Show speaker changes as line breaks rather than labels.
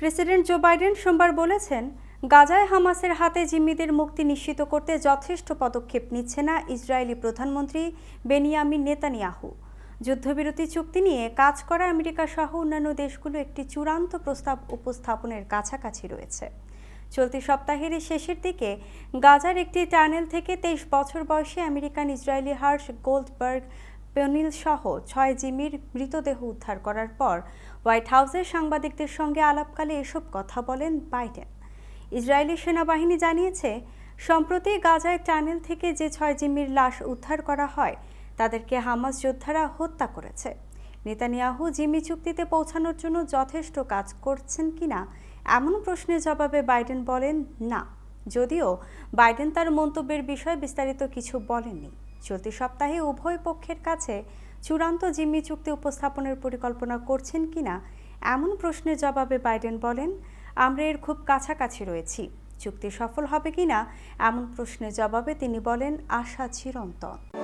president Joe Biden সোমবার বলেছেন গাজায় হামাসের হাতে জিম্মিদের মুক্তি নিশ্চিত করতে যথেষ্ট পদক্ষেপ নিচ্ছে না ইসরায়েলি প্রধানমন্ত্রী বেনিয়ামিন নেতানিয়াহু যুদ্ধবিরতি চুক্তি নিয়ে কাজ করা আমেরিকা সহ অন্যান্য দেশগুলো একটি চূড়ান্ত প্রস্তাব উপস্থাপনের কাছাকাছি রয়েছে চলতি সপ্তাহের শেষের দিকে গাজার একটি টানেল থেকে তেইশ বছর বয়সী আমেরিকান ইসরায়েলি হার্স গোল্ডবার্গ পেনিল সহ ছয় জিমির মৃতদেহ উদ্ধার করার পর হোয়াইট হাউসের সাংবাদিকদের সঙ্গে আলাপকালে এসব কথা বলেন বাইডেন ইসরায়েলি সেনাবাহিনী জানিয়েছে সম্প্রতি গাজায় টানেল থেকে যে ছয় জিম্মির লাশ উদ্ধার করা হয় তাদেরকে হামাস যোদ্ধারা হত্যা করেছে নেতানিয়াহু জিম্মি চুক্তিতে পৌঁছানোর জন্য যথেষ্ট কাজ করছেন কিনা এমন প্রশ্নের জবাবে বাইডেন বলেন না যদিও বাইডেন তার মন্তব্যের বিষয়ে বিস্তারিত কিছু বলেননি চলতি সপ্তাহে উভয় পক্ষের কাছে চূড়ান্ত জিম্মি চুক্তি উপস্থাপনের পরিকল্পনা করছেন কিনা এমন প্রশ্নের জবাবে বাইডেন বলেন আমরা এর খুব কাছাকাছি রয়েছি চুক্তি সফল হবে কিনা এমন প্রশ্নের জবাবে তিনি বলেন আশা চিরন্তন